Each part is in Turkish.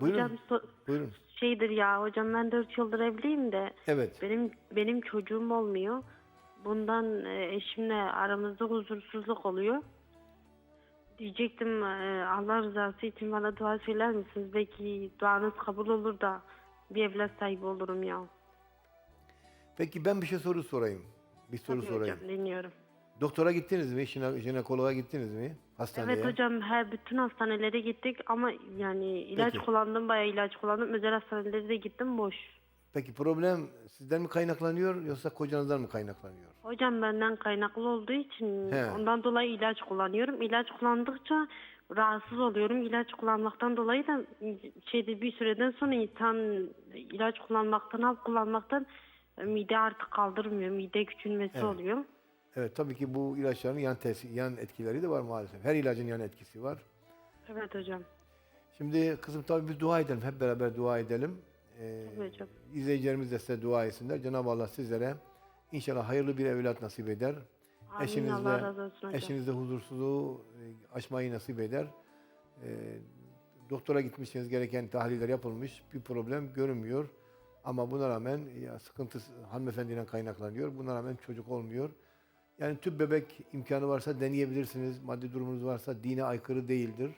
Buyurun. Hocam so- Buyurun. şeydir ya hocam ben 4 yıldır evliyim de Evet. benim benim çocuğum olmuyor. Bundan e, eşimle aramızda huzursuzluk oluyor. Diyecektim e, Allah rızası için bana dua söyler misiniz? Belki duanız kabul olur da bir evlat sahibi olurum ya. Peki ben bir şey soru sorayım. Bir soru Tabii sorayım. hocam dinliyorum. Doktora gittiniz mi? Jine- Jinekoloğa gittiniz mi? Hastaneye. Evet hocam her bütün hastanelere gittik ama yani ilaç Peki. kullandım bayağı ilaç kullandım. Özel hastanelere de gittim boş. Peki problem sizden mi kaynaklanıyor yoksa kocanızdan mı kaynaklanıyor? Hocam benden kaynaklı olduğu için He. ondan dolayı ilaç kullanıyorum. İlaç kullandıkça rahatsız oluyorum. İlaç kullanmaktan dolayı da şeyde bir süreden sonra insan ilaç kullanmaktan, hap kullanmaktan e, mide artık kaldırmıyor. Mide küçülmesi Evet. oluyor. Evet tabii ki bu ilaçların yan, tesi, yan etkileri de var maalesef. Her ilacın yan etkisi var. Evet hocam. Şimdi kızım tabii biz dua edelim. Hep beraber dua edelim. Ee, Tabii hocam. izleyicilerimiz de size dua etsinler. Cenab-ı Allah sizlere inşallah hayırlı bir evlat nasip eder. Amin, Eşinizle, Allah razı olsun hocam. eşinizle huzursuzluğu e, aşmayı nasip eder. Ee, doktora gitmişsiniz, gereken tahliller yapılmış. Bir problem görünmüyor. Ama buna rağmen ya sıkıntı hanımefendiden kaynaklanıyor. Buna rağmen çocuk olmuyor. Yani tüp bebek imkanı varsa deneyebilirsiniz. Maddi durumunuz varsa dine aykırı değildir.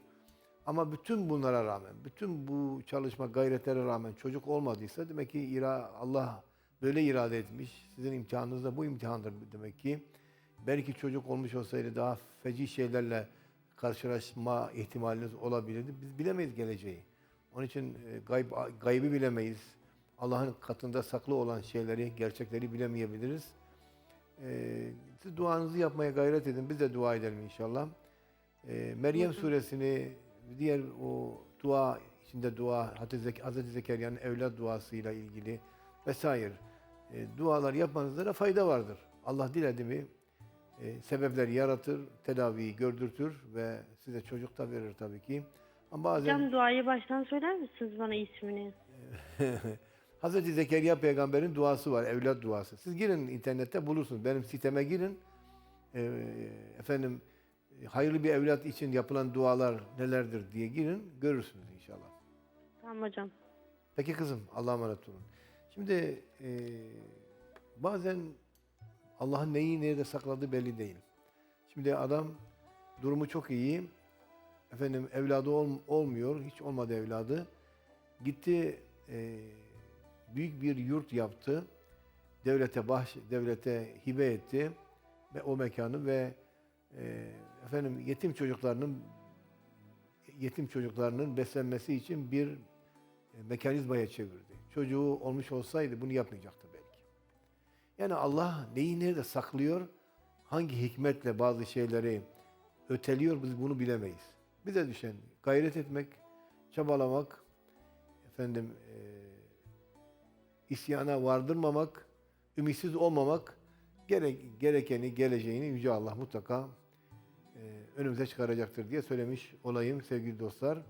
Ama bütün bunlara rağmen, bütün bu çalışma gayretlere rağmen çocuk olmadıysa demek ki ira, Allah böyle irade etmiş. Sizin imtihanınız da bu imtihandır demek ki. Belki çocuk olmuş olsaydı daha feci şeylerle karşılaşma ihtimaliniz olabilirdi. Biz bilemeyiz geleceği. Onun için e, gayb, gaybı bilemeyiz. Allah'ın katında saklı olan şeyleri, gerçekleri bilemeyebiliriz. Ee, siz duanızı yapmaya gayret edin. Biz de dua edelim inşallah. Ee, Meryem suresini diğer o dua içinde dua Hazreti, Zek Hazreti Zekeriya'nın evlat duasıyla ilgili vesaire e, dualar yapmanızda da fayda vardır. Allah diledi mi e, sebepler yaratır, tedaviyi gördürtür ve size çocuk da verir tabii ki. Ama bazen Hocam duayı baştan söyler misiniz bana ismini? Hazreti Zekeriya peygamberin duası var, evlat duası. Siz girin internette bulursunuz. Benim siteme girin. Ee, efendim e, hayırlı bir evlat için yapılan dualar nelerdir diye girin. Görürsünüz inşallah. Tamam hocam. Peki kızım Allah'a emanet olun. Şimdi e, bazen Allah'ın neyi nerede sakladığı belli değil. Şimdi adam durumu çok iyi. Efendim evladı ol- olmuyor. Hiç olmadı evladı. Gitti e, büyük bir yurt yaptı. Devlete bahş devlete hibe etti ve o mekanı ve e, efendim yetim çocuklarının yetim çocuklarının beslenmesi için bir e, mekanizmaya çevirdi. Çocuğu olmuş olsaydı bunu yapmayacaktı belki. Yani Allah neyi nerede saklıyor, hangi hikmetle bazı şeyleri öteliyor biz bunu bilemeyiz. Bize düşen gayret etmek, çabalamak, efendim e, isyana vardırmamak, ümitsiz olmamak, gerek, gerekeni, geleceğini Yüce Allah mutlaka e, önümüze çıkaracaktır diye söylemiş olayım sevgili dostlar.